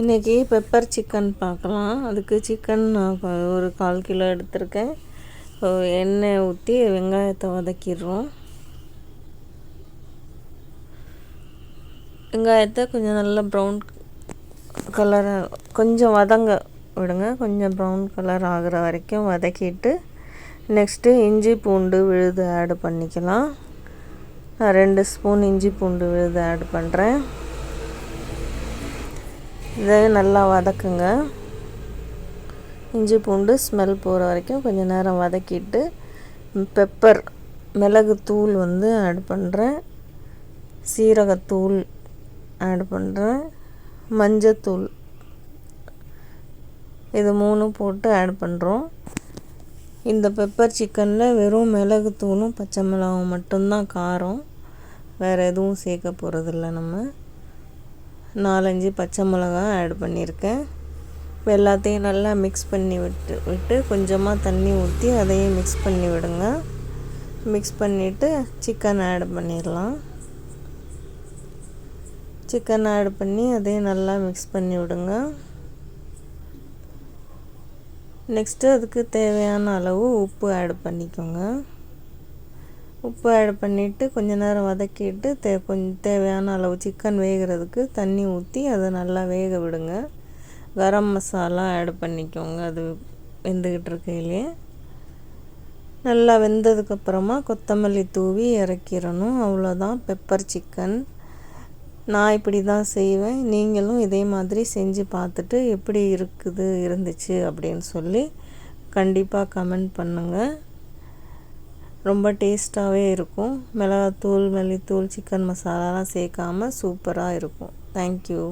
இன்றைக்கி pepper chicken பார்க்கலாம். அதுக்கு சிக்கன் நான் ஒரு கால் கிலோ எடுத்திருக்கேன். எண்ணெய் ஊற்றி வெங்காயத்தை வதக்கிடுறோம். வெங்காயத்தை கொஞ்சம் நல்லா ப்ரௌன் கலர் கொஞ்சம் வதங்க விடுங்க. கொஞ்சம் ப்ரௌன் கலர் ஆகிற வரைக்கும் வதக்கிட்டு நெக்ஸ்ட்டு இஞ்சி பூண்டு விழுது ஆட் பண்ணிக்கலாம். நான் ரெண்டு ஸ்பூன் இஞ்சி பூண்டு விழுது ஆட் பண்ணுறேன் இதை நல்லா வதக்குங்க. இஞ்சி பூண்டு ஸ்மெல் போகிற வரைக்கும் கொஞ்சம் நேரம் வதக்கிட்டு பெப்பர் மிளகு தூள் வந்து ஆட் பண்ணுறேன் சீரகத்தூள் ஆட் பண்ணுறேன் மஞ்சத்தூள் இது மூணும் போட்டு ஆட் பண்ணுறோம் இந்த பெப்பர் சிக்கனில் வெறும் மிளகு தூளும் பச்சை மிளகும் மட்டும்தான் காரம். வேறு எதுவும் சேர்க்க போகிறதில்ல நம்ம. நாலஞ்சு பச்சை மிளகா ஆட் பண்ணியிருக்கேன். இப்போ எல்லாத்தையும் நல்லா மிக்ஸ் பண்ணி விட்டு விட்டு கொஞ்சமாக தண்ணி ஊற்றி அதையும் மிக்ஸ் பண்ணி விடுங்க. மிக்ஸ் பண்ணிவிட்டு சிக்கன் ஆட் பண்ணிடலாம். சிக்கன் ஆட் பண்ணி அதையும் நல்லா மிக்ஸ் பண்ணி விடுங்க. நெக்ஸ்ட்டு அதுக்கு தேவையான அளவு உப்பு ஆட் பண்ணிக்கோங்க. உப்பு ஆட் பண்ணிவிட்டு கொஞ்ச நேரம் வதக்கிட்டு தே கொஞ்சம் தேவையான அளவு சிக்கன் வேகிறதுக்கு தண்ணி ஊற்றி அதை நல்லா வேக விடுங்க. கரம் மசாலா ஆட் பண்ணிக்கோங்க. அது வெந்துக்கிட்டு இருக்கையிலே நல்லா வெந்ததுக்கப்புறமா கொத்தமல்லி தூவி இறக்கிடணும். அவ்வளோதான் பெப்பர் சிக்கன் நான் இப்படி தான் செய்வேன். நீங்களும் இதே மாதிரி செஞ்சு பார்த்துட்டு எப்படி இருக்குது இருந்துச்சு அப்படின்னு சொல்லி கண்டிப்பாக கமெண்ட் பண்ணுங்கள் ரொம்ப டேஸ்ட்டாகவே இருக்கும். மிளகாத்தூள் மல்லித்தூள் சிக்கன் மசாலாலாம் சேர்க்காமல் சூப்பராக இருக்கும். தேங்க்யூ